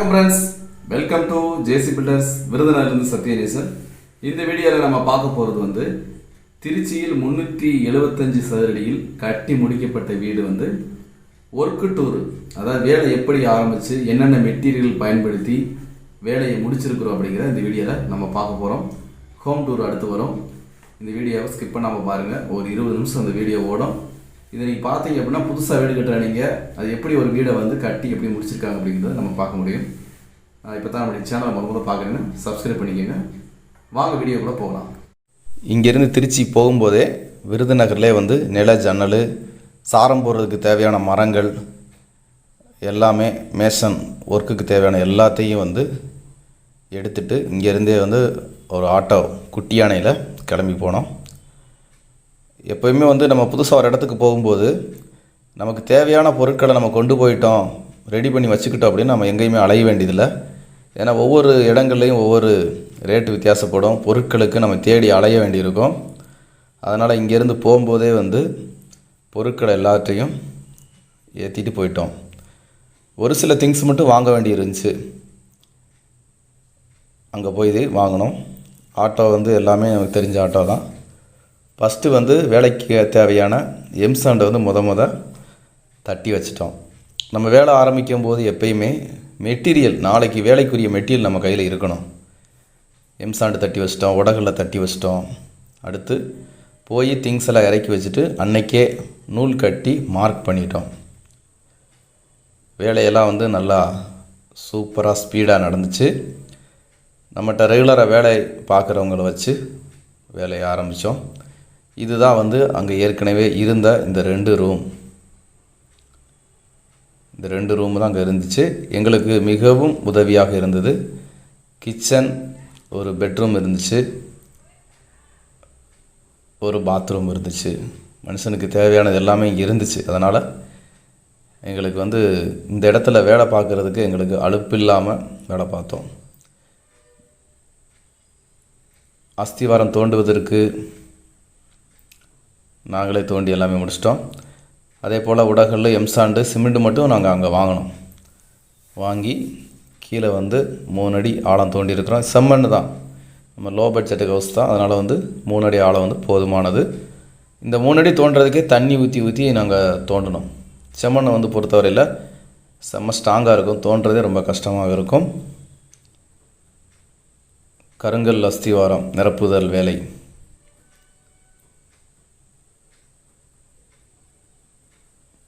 வணக்கம் friends welcome to JC builders விருதுநகர்லேருந்து Satyanesan. இந்த வீடியோவில் நம்ம பார்க்க போகிறது வந்து திருச்சியில் முந்நூற்றி எழுபத்தஞ்சு சதுரடியில் கட்டி முடிக்கப்பட்ட வீடு வந்து ஒர்க்கு டூர் அதாவது வேலை எப்படி ஆரம்பித்து என்னென்ன மெட்டீரியல் பயன்படுத்தி வேலையை முடிச்சிருக்கிறோம் அப்படிங்கிற இந்த வீடியோவில் நம்ம பார்க்க போகிறோம் ஹோம் டூர் அடுத்து வரும். இந்த வீடியோவை ஸ்கிப் பண்ணாமல் பாருங்கள் ஒரு இருபது நிமிஷம் அந்த வீடியோ ஓடும். இதை நீங்கள் பார்த்தீங்க அப்படின்னா புதுசாக வீடு கட்டுறாங்க அது எப்படி ஒரு வீடை வந்து கட்டி எப்படி முடிச்சிருக்காங்க அப்படிங்கிறத நம்ம பார்க்க முடியும். இப்போ தான் நம்மளுடைய சேனலை முத முதல்ல பார்க்குறேன்னு சப்ஸ்கிரைப் பண்ணிக்கோங்க. வாங்க வீடியோ கூட போகலாம். இங்கேருந்து திருச்சி போகும்போதே விருதுநகர்லேயே வந்து நில ஜன்னல் சாரம் போடுறதுக்கு தேவையான மரங்கள் எல்லாமே மேஷன் ஒர்க்குக்கு தேவையான எல்லாத்தையும் வந்து எடுத்துட்டு இங்கேருந்தே வந்து ஒரு ஆட்டோ குட்டி யானையில் கிளம்பி போனோம். எப்போயுமே வந்து நம்ம புதுசாக ஒரு இடத்துக்கு போகும்போது நமக்கு தேவையான பொருட்களை நம்ம கொண்டு போயிட்டோம் ரெடி பண்ணி வச்சுக்கிட்டோம் அப்படின்னு நம்ம எங்கேயுமே அலைய வேண்டியதில்லை. ஏன்னா ஒவ்வொரு இடங்கள்லையும் ஒவ்வொரு ரேட்டு வித்தியாசப்படும். பொருட்களுக்கு நம்ம தேடி அலைய வேண்டியிருக்கும். அதனால் இங்கேருந்து போகும்போதே வந்து பொருட்களை எல்லாத்தையும் ஏற்றிட்டு போயிட்டோம். ஒரு சில திங்ஸ் மட்டும் வாங்க வேண்டி இருந்துச்சு. அங்கே போய் வாங்கினோம் ஆட்டோ வந்து எல்லாமே நமக்கு தெரிஞ்ச ஆட்டோ தான் ஃபஸ்ட்டு வந்து வேலைக்கு தேவையான எம்சாண்டை வந்து முத முத தட்டி வச்சிட்டோம். நம்ம வேலை ஆரம்பிக்கும் போது எப்பயுமே மெட்டீரியல் நாளைக்கு வேலைக்குரிய மெட்டீரியல் நம்ம கையில் இருக்கணும். எம்சாண்டு தட்டி வச்சிட்டோம் உடகளில் தட்டி வச்சிட்டோம். அடுத்து போய் திங்ஸ் எல்லாம் இறக்கி வச்சுட்டு அன்னைக்கே நூல் கட்டி மார்க் பண்ணிட்டோம். வேலையெல்லாம் வந்து நல்லா சூப்பராக ஸ்பீடாக நடந்துச்சு. நம்மகிட்ட ரெகுலராக வேலை பார்க்குறவங்கள வச்சு வேலையை ஆரம்பித்தோம் இதுதான் வந்து அங்கே ஏற்கனவே இருந்த இந்த ரெண்டு ரூம் இந்த ரெண்டு ரூம் தான் அங்கே இருந்துச்சு. எங்களுக்கு மிகவும் உதவியாக இருந்தது. கிச்சன் ஒரு பெட்ரூம் இருந்துச்சு. ஒரு பாத்ரூம் இருந்துச்சு. மனுஷனுக்கு தேவையானது எல்லாமே இங்கே இருந்துச்சு. அதனால் எங்களுக்கு வந்து இந்த இடத்துல வேலை பார்க்குறதுக்கு எங்களுக்கு அலுப்பு இல்லாமல் வேலை பார்த்தோம். அஸ்திவாரம் தோண்டுவதற்கு நாங்களே தோண்டி எல்லாமே முடிச்சிட்டோம். அதே போல் உடகல் எம்சாண்டு சிமெண்ட்டு மட்டும் நாங்கள் அங்கே வாங்கினோம் வாங்கி கீழே வந்து மூணு அடி ஆழம் தோண்டி இருக்கிறோம். செம்மண் தான். நம்ம லோ பட்ஜெட்டுக்கு ஹவுஸ் தான். அதனால் வந்து மூணு அடி ஆழம் வந்து போதுமானது. இந்த மூணு அடி தோண்டுறதுக்கே தண்ணி ஊற்றி ஊற்றி நாங்கள் தோண்டினோம் செம்மண்ணை வந்து பொறுத்தவரையில் செம்ம ஸ்ட்ராங்காக இருக்கும். தோன்றதே ரொம்ப கஷ்டமாக இருக்கும். கருங்கல் அஸ்திவாரம் நிரப்புதல் வேலை.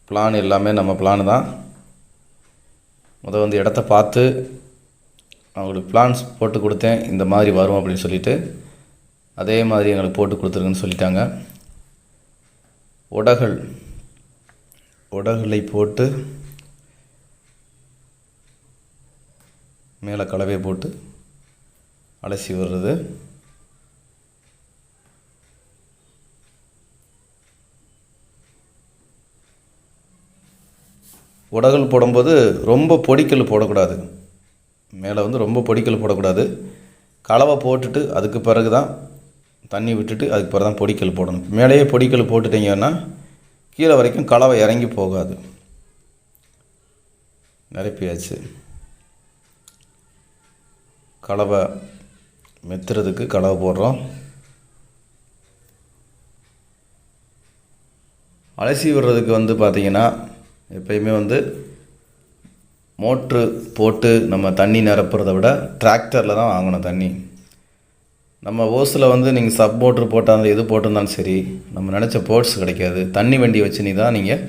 பிளான் எல்லாமே நம்ம பிளான் தான். முத வந்து இடத்த பார்த்து அவங்களுக்கு பிளான்ஸ் போட்டு கொடுத்தேன் இந்த மாதிரி வரும் அப்படின்னு சொல்லிட்டு அதே மாதிரி எங்களுக்கு போட்டு கொடுத்துருங்கன்னு சொல்லிட்டாங்க. உடகள் உடகளை போட்டு மேலே கலவையை போட்டு அலசி வர்றது உடகல் போடும்போது ரொம்ப பொடிக்கல் போடக்கூடாது. மேலே வந்து ரொம்ப பொடிக்கல் போடக்கூடாது. கலவை போட்டுட்டு அதுக்கு பிறகு தான் தண்ணி விட்டுட்டு அதுக்கு பிறகு தான் பொடிக்கல் போடணும். மேலேயே பொடிக்கல் போட்டுட்டிங்கன்னா கீழே வரைக்கும் கலவை இறங்கி போகாது. நிரப்பியாச்சு. கலவை மெத்துறதுக்கு கலவை போடுறோம். அலசி விடுறதுக்கு வந்து பார்த்திங்கன்னா எப்பயுமே வந்து மோட்ரு போட்டு நம்ம தண்ணி நிரப்புறத விட டிராக்டரில் தான் வாங்கணும் தண்ணி. நம்ம ஓஸில் வந்து நீங்கள் சப் மோட்ரு போட்டால் எது போட்டிருந்தாலும் சரி நம்ம நினச்ச போர்ட்ஸ் கிடைக்காது. தண்ணி வண்டி வச்சு நீ தான் நீங்கள்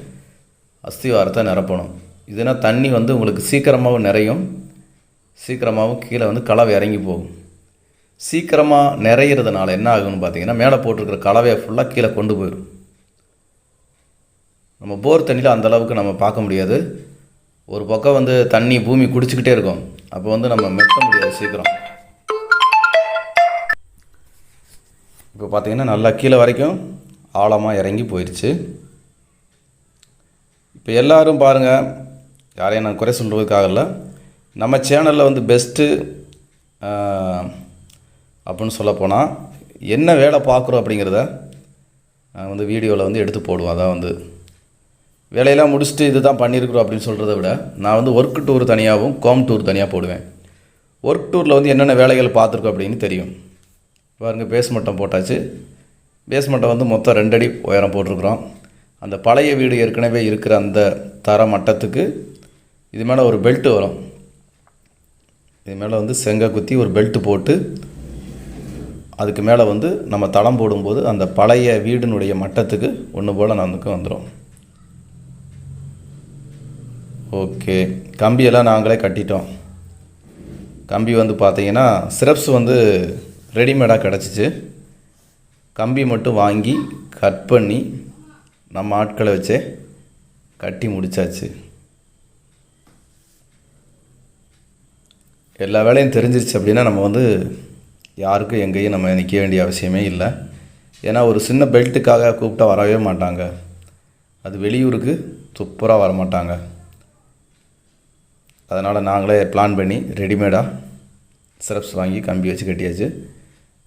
அஸ்திவாரத்தை நிரப்பணும். இதுனா தண்ணி வந்து உங்களுக்கு சீக்கிரமாகவும் நிறையும் சீக்கிரமாகவும் கீழே வந்து கலவை இறங்கி போகும். சீக்கிரமாக நிறையிறதுனால என்ன ஆகும்னு பார்த்தீங்கன்னா மேலே போட்டிருக்கிற கலவையை ஃபுல்லாக கீழே கொண்டு போயிடும் நம்ம போர் தண்ணியில் அந்தளவுக்கு நம்ம பார்க்க முடியாது. ஒரு பக்கம் வந்து தண்ணி பூமி குடிச்சிக்கிட்டே இருக்கும். அப்போ வந்து நம்ம மெத்த முடியாது சீக்கிரம். இப்போ பார்த்திங்கன்னா நல்லா கீழே வரைக்கும் ஆழமாக இறங்கி போயிடுச்சு இப்போ எல்லோரும் பாருங்கள் யாரையும் நான் குறை சொல்கிறதுக்காகல இல்லை. நம்ம சேனலில் வந்து பெஸ்ட்டு அப்படின்னு சொல்லப்போனால் என்ன வேலை பார்க்குறோம் அப்படிங்கிறத வந்து வீடியோவில் வந்து எடுத்து போடுவோம் அதான் வந்து வேலையெல்லாம் முடிச்சுட்டு இது தான் பண்ணியிருக்கிறோம் அப்படின்னு சொல்கிறத விட நான் வந்து ஒர்க் டூர் தனியாகவும் கோம் டூர் தனியாக போடுவேன். ஒர்க் டூரில் வந்து என்னென்ன வேலைகள் பார்த்துருக்கோம் அப்படின்னு தெரியும். பாருங்கள் பேஸ்மட்டம் போட்டாச்சு. பேஸ்மட்டம் வந்து மொத்தம் ரெண்டடி உயரம் போட்டிருக்குறோம். அந்த பழைய வீடு ஏற்கனவே இருக்கிற அந்த தர மட்டத்துக்கு இது மேலே ஒரு பெல்ட்டு வரும். இது மேலே வந்து செங்க குத்தி ஒரு பெல்ட்டு போட்டு அதுக்கு மேலே வந்து நம்ம தளம் போடும்போது அந்த பழைய வீடினுடைய மட்டத்துக்கு ஒன்று போல் நமக்கு வந்துடும் ஓகே. கம்பியெல்லாம் நாங்களே கட்டிட்டோம். கம்பி வந்து பார்த்தீங்கன்னா சிரப்ஸ் வந்து ரெடிமேடாக கிடச்சிச்சு. கம்பி மட்டும் வாங்கி கட் பண்ணி நம்ம ஆட்களை வச்சே கட்டி முடிச்சாச்சு. எல்லா வேலையும் தெரிஞ்சிருச்சு அப்படின்னா நம்ம வந்து யாருக்கும் எங்கேயும் நம்ம நிற்க வேண்டிய அவசியமே இல்லை. ஏன்னா ஒரு சின்ன பெல்ட்டுக்காக கூப்பிட்டா வரவே மாட்டாங்க. அது வெளியூருக்கு சூப்பராக வர மாட்டாங்க அதனால் நாங்களே பிளான் பண்ணி ரெடிமேடாக சிரப்ஸ் வாங்கி கம்பி வச்சு கட்டியாச்சு.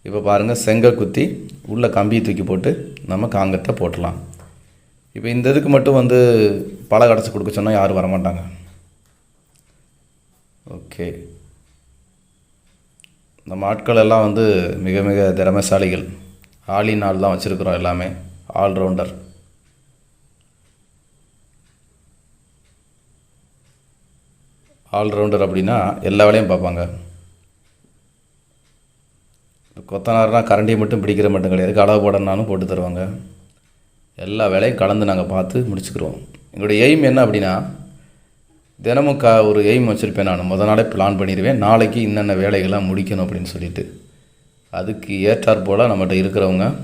இப்போ பாருங்கள் செங்க குத்தி உள்ளே கம்பியை தூக்கி போட்டு நம்ம காங்கிரட்டை போட்டுடலாம் இப்போ இந்த இதுக்கு மட்டும் வந்து பழம் கடைச்சி கொடுக்க சொன்னால் யாரும் வரமாட்டாங்க. ஓகே. நம்ம ஆட்கள் எல்லாம் வந்து மிக மிக திறமைசாலிகள். ஆளின் ஆள் தான் வச்சுருக்குறோம் எல்லாமே. ஆல்ரவுண்டர் ஆல்ரவுண்டர் அப்படின்னா எல்லா வேலையும் பார்ப்பாங்க. கொத்தனார்னால் கரண்டியை மட்டும் பிடிக்கிற மட்டும் கிடையாது. அளவு போடனாலும் போட்டு தருவாங்க. எல்லா வேலையும் கலந்து நாங்கள் பார்த்து முடிச்சுக்கிறோம் எங்களுடைய எய்ம் என்ன அப்படின்னா தினமும் க ஒரு எய்ம் வச்சுருப்பேன் நான். முத நாளே பிளான் பண்ணிடுவேன். நாளைக்கு இன்னென்ன வேலைகள்லாம் முடிக்கணும் அப்படின்னு சொல்லிட்டு. அதுக்கு ஏற்றாற் போல் நம்மகிட்ட இருக்கிறவங்க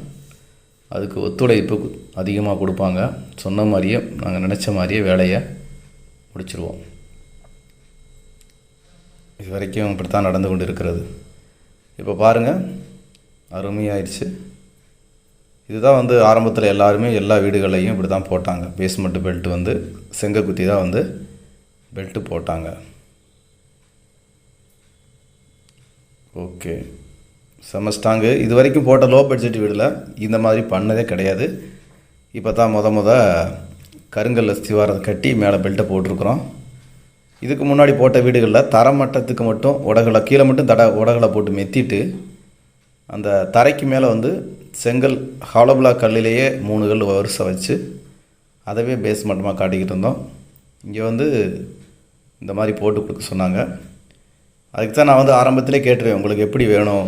அதுக்கு ஒத்துழைப்பு அதிகமாக கொடுப்பாங்க. சொன்ன மாதிரியே நாங்கள் நினச்ச மாதிரியே வேலையை முடிச்சிருவோம். இது வரைக்கும் இப்படி தான் நடந்து கொண்டு இருக்கிறது இப்போ பாருங்கள் அருமையாயிடுச்சு. இதுதான் வந்து ஆரம்பத்தில் எல்லாருமே எல்லா வீடுகளையும் இப்படி தான் போட்டாங்க. பேஸ்மெண்ட் பெல்ட் வந்து செங்க குத்தி தான் வந்து பெல்ட்டு போட்டாங்க. ஓகே செமஸ்டாங்கு இது வரைக்கும் போட்ட லோ பட்ஜெட் வீடில் இந்த மாதிரி பண்ணதே கிடையாது. இப்போ தான் மொத மொத கருங்கல்ல சிவாரத்தை கட்டி மேலே பெல்ட்டை போட்டிருக்குறோம். இதுக்கு முன்னாடி போட்ட வீடுகளில் தரமட்டத்துக்கு மட்டும் உடகளை கீழே மட்டும் தட உடகளை போட்டு மெத்திட்டு அந்த தரைக்கு மேலே வந்து செங்கல் ஹாலோ கல்லிலேயே மூணு கல் வரிசை வச்சு அதவே பேஸ் மட்டமாக காட்டிக்கிட்டு இருந்தோம். இங்கே வந்து இந்த மாதிரி போட்டு கொடுக்க சொன்னாங்க. அதுக்கு தான் நான் வந்து ஆரம்பத்திலே கேட்டுருவேன் உங்களுக்கு எப்படி வேணும்?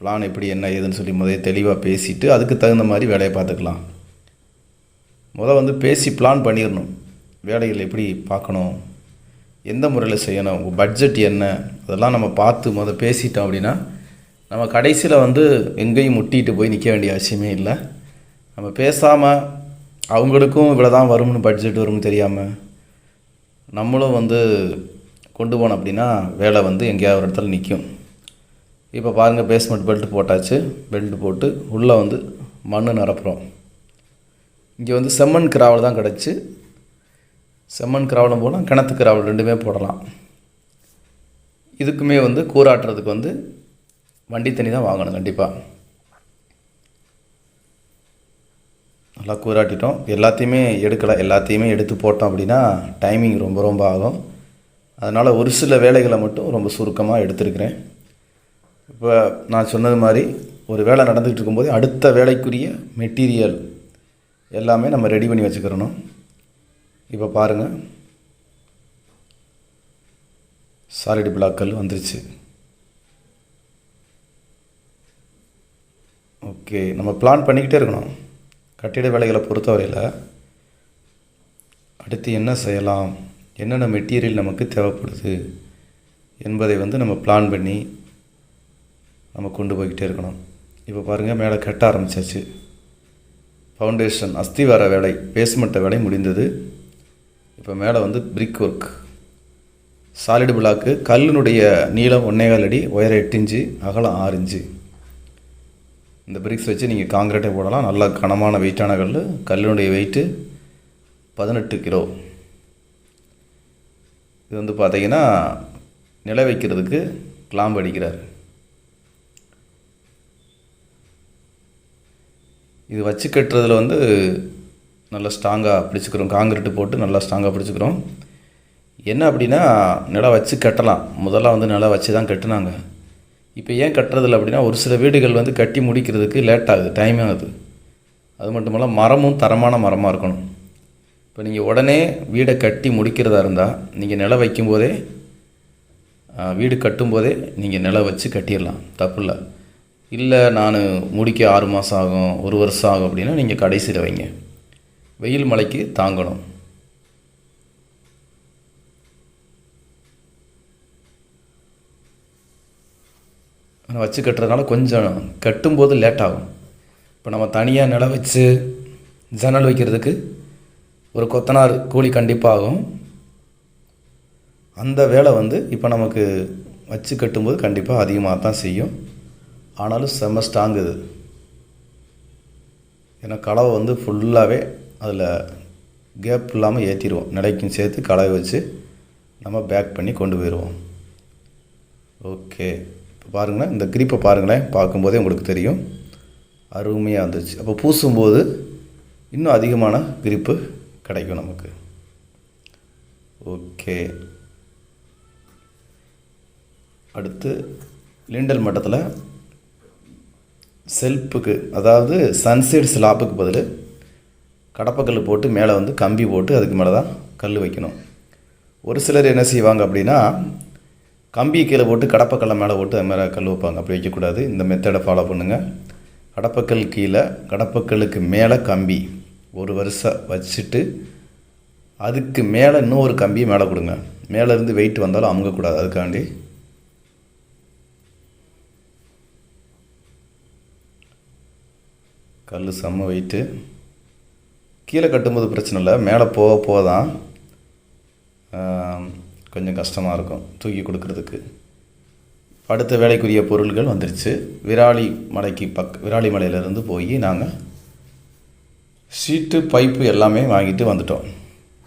பிளான் எப்படி? என்ன ஏதுன்னு சொல்லி முதல்ல தெளிவாக பேசிட்டு அதுக்கு தகுந்த மாதிரி வேலையை பார்த்துக்கலாம். முதல் வந்து பேசி பிளான் பண்ணிடணும். வேலைகள் எப்படி பார்க்கணும்? எந்த முறையில் செய்யணும்? உங்கள் பட்ஜெட் என்ன? அதெல்லாம் நம்ம பார்த்து முத பேசிட்டோம் அப்படின்னா நம்ம கடைசியில் வந்து எங்கேயும் முட்டிட்டு போய் நிற்க வேண்டிய அவசியமே இல்லை. நம்ம பேசாமல் அவங்களுக்கும் இவ்வளோ தான் வரும்னு பட்ஜெட் வரும்னு தெரியாமல் நம்மளும் வந்து கொண்டு போனோம் அப்படின்னா வேலை வந்து எங்கேயாவது ஒரு இடத்துல நிற்கும் இப்போ பாருங்கள் பேஸ்மெண்ட் பெல்ட் போட்டாச்சு. பெல்ட் போட்டு உள்ளே வந்து மண் நிரப்புகிறோம் இங்கே வந்து செம்மண் கிராவல் தான் கிடச்சி செம்மண் கிராவலும் போடலாம் கிணத்து கிராவல் ரெண்டுமே போடலாம். இதுக்குமே வந்து கூறாட்டுறதுக்கு வந்து வண்டி தண்ணி தான் வாங்கணும் கண்டிப்பாக நல்லா கூறாட்டிட்டோம். எல்லாத்தையுமே எடுக்கலாம் எல்லாத்தையுமே எடுத்து போட்டோம் அப்படின்னா டைமிங் ரொம்ப ரொம்ப ஆகும். அதனால் ஒரு சில வேலைகளை மட்டும் ரொம்ப சுருக்கமாக எடுத்திருக்கிறேன். இப்போ நான் சொன்னது மாதிரி ஒரு வேலை நடந்துக்கிட்டு இருக்கும்போது அடுத்த வேலைக்குரிய மெட்டீரியல் எல்லாமே நம்ம ரெடி பண்ணி வச்சுக்கிறணும். இப்போ பாருங்கள் சாலிட் பிளாக்கல் வந்துருச்சு. ஓகே நம்ம பிளான் பண்ணிக்கிட்டே இருக்கணும். கட்டிட வேலைகளை பொறுத்தவரையில் அடுத்து என்ன செய்யலாம்? என்னென்ன மெட்டீரியல் நமக்கு தேவைப்படுது? என்பதை வந்து நம்ம பிளான் பண்ணி நம்ம கொண்டு போய்கிட்டே இருக்கணும். இப்போ பாருங்கள் மேலே கட்ட ஆரம்பிச்சாச்சு. ஃபவுண்டேஷன் அஸ்திவார வேலை பேஸ்மெண்ட்டை வேலை முடிந்தது. இப்போ மேலே வந்து பிரிக் ஒர்க் சாலிடு பிளாக்கு கல்லினுடைய நீளம் ஒன்றேகால் அடி உயரம் எட்டு இன்ச்சு அகலம் ஆறு இன்ச்சு. இந்த பிரிக்ஸ் வச்சு நீங்கள் காங்கிரீட்டை போடலாம். நல்ல கனமான வெயிட்டான கல் கல்லினுடைய வெயிட்டு பதினெட்டு கிலோ. இது வந்து பார்த்தீங்கன்னா நில வைக்கிறதுக்கு கிளாம்பு அடிக்கிறார். இது வச்சு கட்டுறதுல வந்து நல்லா ஸ்ட்ராங்காக பிடிச்சிக்கிறோம். காங்கிரீட்டு போட்டு நல்லா ஸ்ட்ராங்காக பிடிச்சிக்கிறோம். என்ன அப்படின்னா நிலம் வச்சு கட்டலாம். முதல்ல வந்து நிலம் வச்சு தான் கட்டினாங்க. இப்போ ஏன் கட்டுறதில்ல அப்படின்னா ஒரு சில வீடுகள் வந்து கட்டி முடிக்கிறதுக்கு லேட் ஆகுது டைம் ஆகுது. அது மட்டும் இல்ல மரமும் தரமான மரமாக இருக்கணும். இப்போ நீங்கள் உடனே வீடை கட்டி முடிக்கிறதா இருந்தால் நீங்கள் நிலம் வைக்கும்போதே வீடு கட்டும்போதே நீங்கள் நிலம் வச்சு கட்டிடலாம். தப்பு இல்லை. இல்லை நான் முடிக்க ஆறு மாதம் ஆகும் ஒரு வருஷம் ஆகும் அப்படின்னா நீங்கள் கடைசியில் வைங்க. வெயில் மழைக்கு தாங்கணும். வச்சு கட்டுறதுனால கொஞ்சம் கட்டும்போது லேட் ஆகும். இப்போ நம்ம தனியாக நிலம் வச்சு ஜன்னல் வைக்கிறதுக்கு ஒரு கொத்தனார் கூலி கண்டிப்பாக ஆகும் அந்த வேலை வந்து இப்போ நமக்கு வச்சு கட்டும்போது கண்டிப்பாக அதிகமாக தான் செய்யும். ஆனாலும் செம்ம ஸ்ட்ராங் இது. ஏன்னா கலவை வந்து ஃபுல்லாகவே அதில் கேப் இல்லாமல் ஏற்றிடுவோம் நிலைக்கும் சேர்த்து கலவை வச்சு நம்ம பேக் பண்ணி கொண்டு போயிடுவோம். ஓகே இப்போ பாருங்களேன் இந்த கிரிப்பை பாருங்களேன். பார்க்கும்போதே உங்களுக்கு தெரியும். அருமையாக இருந்துச்சு. அப்போ பூசும்போது இன்னும் அதிகமான கிரிப்பு கிடைக்கும் நமக்கு. ஓகே அடுத்து லிண்டல் மட்டத்தில் செல்ஃபுக்கு அதாவது சன்செட் ஸ்லாப்புக்கு பதில் கடப்பக்கல் போட்டு மேலே வந்து கம்பி போட்டு அதுக்கு மேலே தான் கல் வைக்கணும். ஒரு சிலர் என்ன செய்வாங்க அப்படின்னா கம்பி கீழே போட்டு கடப்பக்கல்லை மேலே போட்டு அது மேலே கல் வைப்பாங்க. அப்படி வைக்கக்கூடாது. இந்த மெத்தடை ஃபாலோ பண்ணுங்கள் கடப்பக்கல் கீழே கடப்பக்கல்லுக்கு மேலே கம்பி ஒரு வருஷம் வச்சுட்டு அதுக்கு மேலே இன்னும் ஒரு கம்பியை மேலே கொடுங்க. மேலேருந்து வெயிட் வந்தாலும் அமுங்கக்கூடாது அதுக்காண்டி கல் செம்ம வெயிட்டு கீழே கட்டும்போது பிரச்சனை இல்லை மேலே போக போக தான் கொஞ்சம் கஷ்டமாக இருக்கும் தூக்கி கொடுக்கறதுக்கு. அடுத்த வேலைக்குரிய பொருள்கள் வந்துருச்சு. விராலி மலைக்கு பக் விராலி மலையிலேருந்து போய் நாங்கள் ஷீட்டு பைப்பு எல்லாமே வாங்கிட்டு வந்துட்டோம்.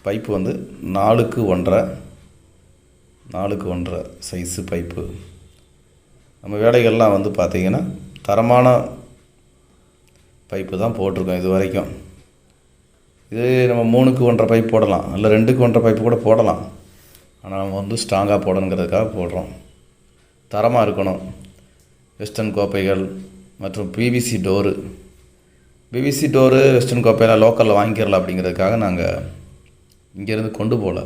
பைப்பு வந்து நாலுக்கு ஒன்றரை நாலுக்கு ஒன்றரை சைஸு பைப்பு. நம்ம வேலைகள்லாம் வந்து பார்த்திங்கன்னா தரமான பைப்பு தான் போட்டிருக்கோம் இது வரைக்கும். இது நம்ம மூணுக்கு ஒன்றரை பைப் போடலாம். இல்லை ரெண்டுக்கு ஒன்றரை பைப்பு கூட போடலாம். ஆனால் நம்ம வந்து ஸ்ட்ராங்காக போடணுங்கிறதுக்காக போடுறோம். தரமாக இருக்கணும். வெஸ்டர்ன் கோப்பைகள் மற்றும் PVC door PVC door western கோப்பையெல்லாம் லோக்கலில் வாங்கிக்கிறலாம் அப்படிங்கிறதுக்காக நாங்கள் இங்கேருந்து கொண்டு போகல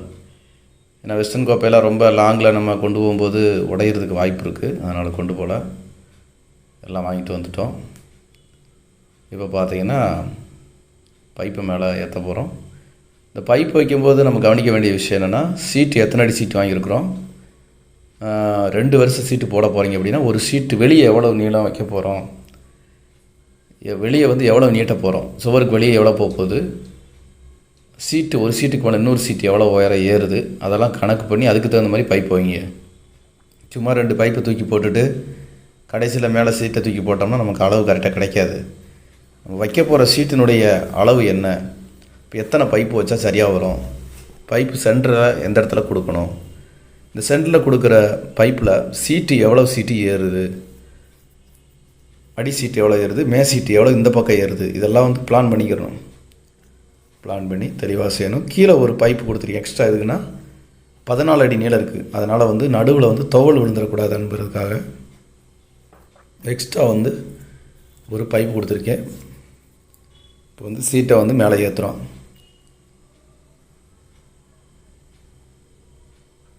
ஏன்னா வெஸ்டர்ன் கோப்பையெல்லாம் ரொம்ப லாங்கில் நம்ம கொண்டு போகும்போது உடையிறதுக்கு வாய்ப்பு இருக்குது அதனால் கொண்டு போகல எல்லாம் வாங்கிட்டு வந்துட்டோம். இப்போ பார்த்தீங்கன்னா பைப்பு மேலே ஏற்ற போகிறோம். இந்த பைப் வைக்கும்போது நம்ம கவனிக்க வேண்டிய விஷயம் என்னென்னா சீட்டு எத்தனை அடி சீட்டு வாங்கியிருக்கிறோம்? ரெண்டு வருஷம் சீட்டு போட போகிறீங்க அப்படின்னா ஒரு சீட்டு வெளியே எவ்வளோ நீளம் வைக்க போகிறோம்? வெளியே வந்து எவ்வளோ நீட்ட போகிறோம்? சுவருக்கு வெளியே எவ்வளோ போக போகுது? சீட்டு ஒரு சீட்டுக்கு மேலே இன்னொரு சீட்டு எவ்வளோ உயரம் ஏறுது? அதெல்லாம் கணக்கு பண்ணி அதுக்கு தகுந்த மாதிரி பைப் வைங்க. சும்மா ரெண்டு பைப்பை தூக்கி போட்டுட்டு கடைசியில் மேலே சீட்டை தூக்கி போட்டோம்னா நமக்கு அளவு கரெக்டாக கிடைக்காது. வைக்க போகிற சீட்டினுடைய அளவு என்ன? இப்போ எத்தனை பைப்பு வச்சா சரியாக வரும்? பைப்பு சென்டரில் எந்த இடத்துல கொடுக்கணும்? இந்த சென்டரில் கொடுக்குற பைப்பில் சீட்டு எவ்வளோ சீட்டு ஏறுது? அடி சீட்டு எவ்வளோ ஏறுது? மே சீட்டு எவ்வளோ இந்த பக்கம் ஏறுது? இதெல்லாம் வந்து பிளான் பண்ணிக்கிறணும் பிளான் பண்ணி தெளிவாக செய்யணும். கீழே ஒரு பைப்பு கொடுத்துருக்கேன் எக்ஸ்ட்ரா எதுக்குன்னா பதினாலு அடி நீளம் இருக்குது அதனால் வந்து நடுவில் வந்து துவல் விழுந்துடக்கூடாது என்பதற்காக எக்ஸ்ட்ரா வந்து ஒரு பைப் கொடுத்துருக்கேன். இப்போ வந்து சீட்டை வந்து மேலே ஏற்றுறோம்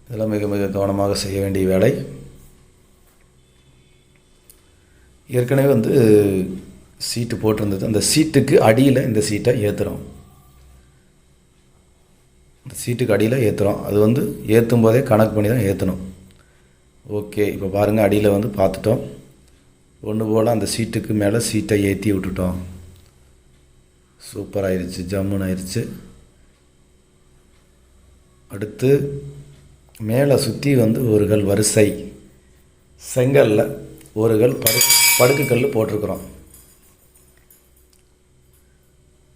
இதெல்லாம் மிக மிக கவனமாக செய்ய வேண்டிய வேலை. ஏற்கனவே வந்து சீட்டு போட்டிருந்தது. அந்த சீட்டுக்கு அடியில் இந்த சீட்டை ஏற்றுறோம் இந்த சீட்டுக்கு அடியில் ஏற்றுறோம் அது வந்து ஏற்றும் போதே கணக்கு பண்ணி தான் ஏற்றணும் ஓகே இப்போ பாருங்கள் அடியில் வந்து பார்த்துட்டோம். ஒன்று போல் அந்த சீட்டுக்கு மேலே சீட்டை ஏற்றி விட்டுட்டோம். சூப்பராகிருச்சு ஜம்முன்னு ஆயிடுச்சு அடுத்து மேலே சுற்றி வந்து ஒரு கல் வரிசை. செங்கல்ல ஒரு கல் படு படுக்குக்கல் போட்டிருக்கிறோம்.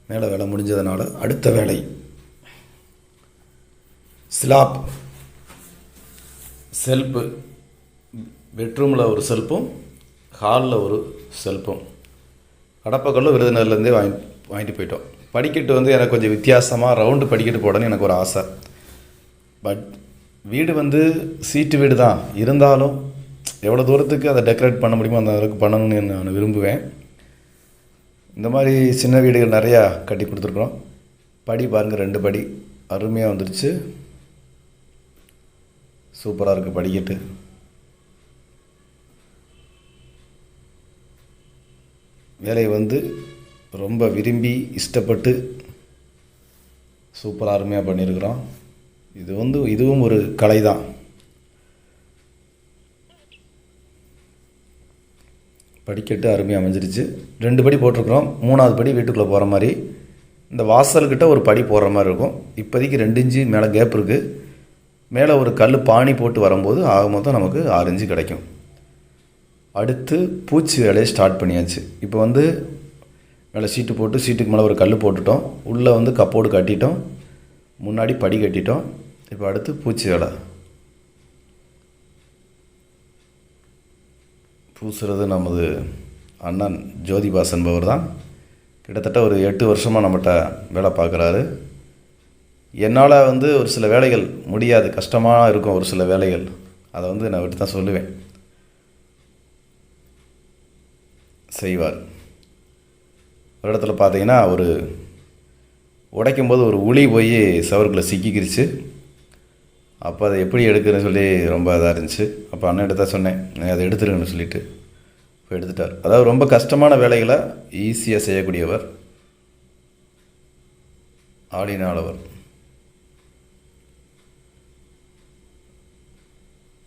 மேலே வேலை முடிஞ்சதுனால அடுத்த வேலை. ஸ்லாப். செல்ஃபு பெட்ரூமில் ஒரு செல்ஃபும் ஹாலில் ஒரு செல்ஃபும் கடப்பக்கல்லும் விருதுநகர்லேருந்தே வாங்கி வாங்கிட்டு போயிட்டோம். படிக்கட்டு வந்து எனக்கு கொஞ்சம் வித்தியாசமாக ரவுண்டு படிக்கட்டு போடணும்னு எனக்கு ஒரு ஆசை. பட் வீடு வந்து சீட்டு வீடு தான். இருந்தாலும் எவ்வளோ தூரத்துக்கு அதை டெக்கரேட் பண்ண முடியுமோ அந்த அளவுக்கு பண்ணணும்னு நான் விரும்புவேன். இந்த மாதிரி சின்ன வீடுகள் நிறையா கட்டி கொடுத்துருக்குறோம். படி பாருங்கள் ரெண்டு படி. அருமையாக வந்துடுச்சு சூப்பராக இருக்குது படிக்கட்டு. வேலையை வந்து ரொம்ப விரும்பி இஷ்டப்பட்டு சூப்பராக அருமையாக பண்ணியிருக்கிறோம் இது வந்து இதுவும் ஒரு கலை தான் படிக்கட்டு அருமையாக அமைஞ்சிருச்சு. ரெண்டு படி போட்டிருக்கிறோம். மூணாவது படி வீட்டுக்குள்ளே போகிற மாதிரி. இந்த வாசல்கிட்ட ஒரு படி போடுற மாதிரி இருக்கும். இப்போதைக்கு ரெண்டு இன்ச்சு மேலே கேப் இருக்குது மேலே ஒரு கல் பானி போட்டு வரும்போது ஆக மொத்தம் நமக்கு ஆறு இன்ச்சு கிடைக்கும். அடுத்து பூச்சி வேலையை ஸ்டார்ட் பண்ணியாச்சு. இப்போ வந்து மேலே சீட்டு போட்டு சீட்டுக்கு மேலே ஒரு கல் போட்டுட்டோம். உள்ளே வந்து கப்போர்டு கட்டிட்டோம். முன்னாடி படி கட்டிட்டோம். இப்போ அடுத்து பூச்சி வேலை. பூசுறது நமது அண்ணன் ஜோதிபாஸ் என்பவர் தான். கிட்டத்தட்ட ஒரு எட்டு வருஷமாக நம்மகிட்ட வேலை பார்க்குறாரு. என்னால் வந்து ஒரு சில வேலைகள் முடியாது. கஷ்டமாக இருக்கும் ஒரு சில வேலைகள். அதை வந்து நான் விட்டு தான் சொல்லுவேன். செய்வார். ஒரு இடத்துல பார்த்தீங்கன்னா ஒரு உடைக்கும் போது ஒரு உளி போய் சவருக்குள்ளே சிக்கிக்கிருச்சு. அப்போ அதை எப்படி எடுக்கிறேன்னு சொல்லி ரொம்ப இதாக இருந்துச்சு. அப்போ அண்ணன் எடுத்தா சொன்னேன் "நீ அதை எடுத்துருங்கன்னு சொல்லிட்டு. இப்போ எடுத்துட்டார். அதாவது ரொம்ப கஷ்டமான வேலைகளை ஈஸியாக செய்யக்கூடியவர் ஆடினாளவர்.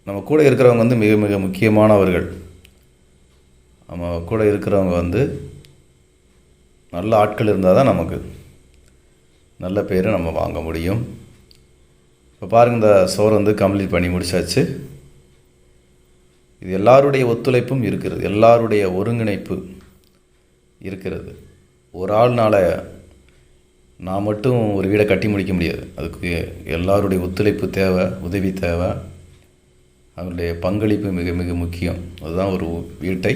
நம்ம கூட இருக்கிறவங்க வந்து மிக மிக முக்கியமானவர்கள். நம்ம கூட இருக்கிறவங்க வந்து நல்ல ஆட்கள் இருந்தால் தான் நமக்கு நல்ல பேரை நம்ம வாங்க முடியும். இப்போ பாருங்கள் இந்த சோறு வந்து கம்ப்ளீட் பண்ணி முடிச்சாச்சு. இது எல்லாருடைய ஒத்துழைப்பும் இருக்கிறது. எல்லாருடைய ஒருங்கிணைப்பு இருக்கிறது. ஒரு ஆள்னால் நான் மட்டும் ஒரு வீடை கட்டி முடிக்க முடியாது. அதுக்கு எல்லாருடைய ஒத்துழைப்பு தேவை உதவி தேவை. அவருடைய பங்களிப்பு மிக மிக முக்கியம். அதுதான் ஒரு வீட்டை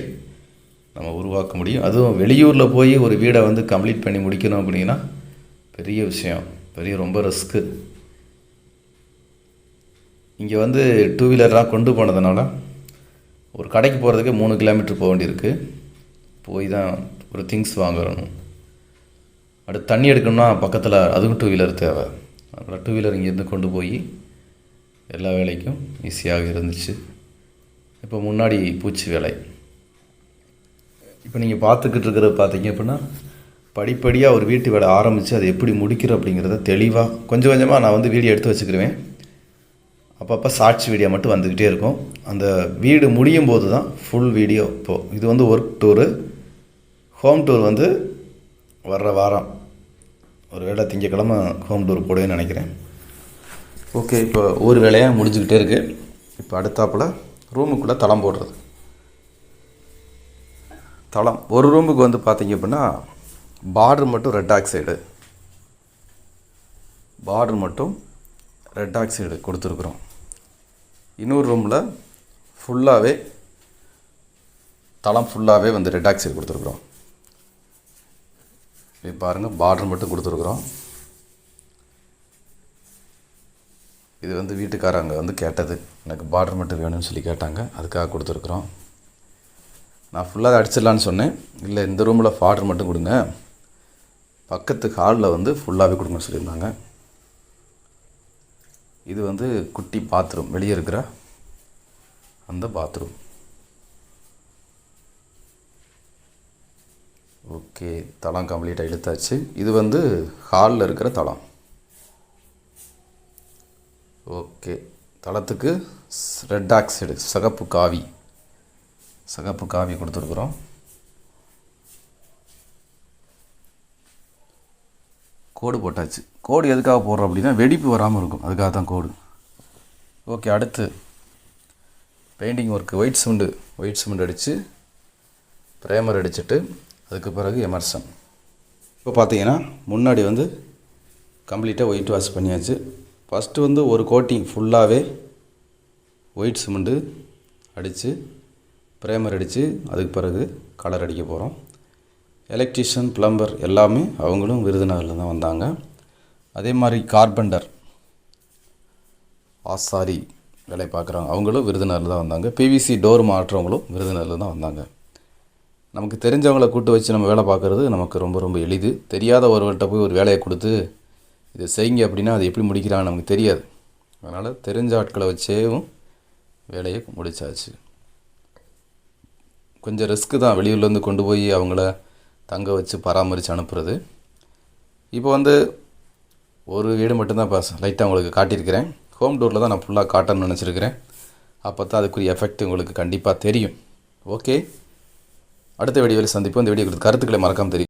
நம்ம உருவாக்க முடியும். அதுவும் வெளியூரில் போய் ஒரு வீடை வந்து கம்ப்ளீட் பண்ணி முடிக்கணும் அப்படின்னா பெரிய விஷயம். பெரிய ரொம்ப ரிஸ்க்கு இங்கே வந்து டூ வீலர்லாம் கொண்டு போனதுனால ஒரு கடைக்கு போகிறதுக்கு மூணு கிலோமீட்டர் போக வேண்டியிருக்கு. போய் தான் ஒரு திங்ஸ் வாங்கணும். அடுத்து தண்ணி எடுக்கணும்னா பக்கத்தில் அதுவும் டூ வீலர் தேவை. அதனால் டூ வீலர் இங்கேருந்து கொண்டு போய் எல்லா வேலைக்கும் ஈஸியாக இருந்துச்சு. இப்போ முன்னாடி பூச்சி வேலை. இப்போ நீங்கள் பார்த்துக்கிட்டு இருக்கிறத பார்த்தீங்க அப்படின்னா படிப்படியாக ஒரு வீட்டு வேலை ஆரம்பித்து அதை எப்படி முடிக்கிறோம் அப்படிங்கிறத தெளிவாக கொஞ்சம் கொஞ்சமாக நான் வந்து வீடியோ எடுத்து வச்சுக்கிருவேன். அப்பப்போ சாட்சி வீடியோ மட்டும் வந்துக்கிட்டே இருக்கும். அந்த வீடு முடியும் போது தான் ஃபுல் வீடியோ. இப்போது இது வந்து ஒர்க் டூரு ஹோம் டூர் வந்து வர்ற வாரம். ஒரு வேளை திங்கக்கிழமை ஹோம் டூர் போடுவேன்னு நினைக்கிறேன். ஓகே இப்போ ஒரு வேலையாக முடிஞ்சுக்கிட்டே இருக்குது இப்போ அடுத்தாப்புல ரூமுக்குள்ளே தளம் போடுறது. தளம். ஒரு ரூமுக்கு வந்து பார்த்தீங்க அப்படின்னா பார்டர் மட்டும் ரெட் ஆக்சைடு பார்டர் மட்டும் ரெட் ஆக்சைடு கொடுத்துருக்குறோம். இன்னொரு ரூமில் ஃபுல்லாகவே தளம் ஃபுல்லாகவே வந்து ரெட் ஆக்சைடு கொடுத்துருக்குறோம். இப்போ பாருங்கள் பார்டர் மட்டும் கொடுத்துருக்குறோம். இது வந்து வீட்டுக்காரங்க வந்து கேட்டது. எனக்கு பார்டர் மட்டும் வேணும்னு சொல்லி கேட்டாங்க. அதுக்காக கொடுத்துருக்குறோம். நான் ஃபுல்லாக அடிச்சிடலான்னு சொன்னேன். இல்லை இந்த ரூமில் பார்டர் மட்டும் கொடுங்க. பக்கத்து ஹாலில் வந்து ஃபுல்லாகவே கொடுங்கன்னு சொல்லியிருந்தாங்க. இது வந்து குட்டி பாத்ரூம் வெளியே இருக்கிற அந்த பாத்ரூம் ஓகே தளம் கம்ப்ளீட்டாக இழுத்தாச்சு. இது வந்து ஹாலில் இருக்கிற தளம். ஓகே தளத்துக்கு ரெட் ஆக்சைடு சிகப்பு காவி. சிகப்பு காவி கொடுத்துருக்குறோம். கோடு போட்டாச்சு. கோடு எதுக்காக போடுறோம் அப்படின்னா வெடிப்பு வராமல் இருக்கும். அதுக்காக தான் கோடு. ஓகே அடுத்து painting work white cement white cement அடித்து ப்ரேமர் அடிச்சுட்டு அதுக்கு பிறகு எமர்சன் இப்போ பார்த்தீங்கன்னா முன்னாடி வந்து கம்ப்ளீட்டாக ஒயிட் வாஷ் பண்ணியாச்சு. ஃபஸ்ட்டு வந்து ஒரு கோட்டிங் ஃபுல்லாகவே ஒயிட் சிமெண்ட்டு அடித்து ப்ரேமர் அடித்து அதுக்கு பிறகு கலர் அடிக்க போகிறோம் எலக்ட்ரிஷியன் பிளம்பர் எல்லாமே அவங்களும் விருதுநகரில் தான் வந்தாங்க. அதே மாதிரி கார்பெண்டர் ஆசாரி வேலை பார்க்குறவங்க அவங்களும் விருதுநகரில் தான் வந்தாங்க. பிவிசி டோர் மாற்றவங்களும் விருதுநகரில் தான் வந்தாங்க. நமக்கு தெரிஞ்சவங்கள கூட்டு வச்சு நம்ம வேலை பார்க்குறது நமக்கு ரொம்ப ரொம்ப எளிது. தெரியாத ஒருவர்கிட்ட போய் ஒரு வேலையை கொடுத்து இதை செய்யுங்க அப்படின்னா அது எப்படி முடிக்கிறான்னு நமக்கு தெரியாது. அதனால் தெரிஞ்ச ஆட்களை வச்சேவும் வேலையை முடிச்சாச்சு. கொஞ்சம் ரிஸ்க்கு தான் வெளியூர்லேருந்து கொண்டு போய் அவங்கள தங்க வச்சு பராமரித்து அனுப்புறது. இப்போ வந்து ஒரு வீடு மட்டும்தான் இப்போ லைட்டாக உங்களுக்கு காட்டியிருக்கிறேன். ஹோம் டூரில் தான் நான் ஃபுல்லாக காட்டணும்னு நினச்சிருக்கிறேன். அப்போ தான் அதுக்குரிய எஃபெக்ட் உங்களுக்கு கண்டிப்பாக தெரியும். ஓகே அடுத்த வீடியோவில் சந்திப்போம். இந்த வீடியோ கருத்துக்களை மறக்காமல் தெரியும்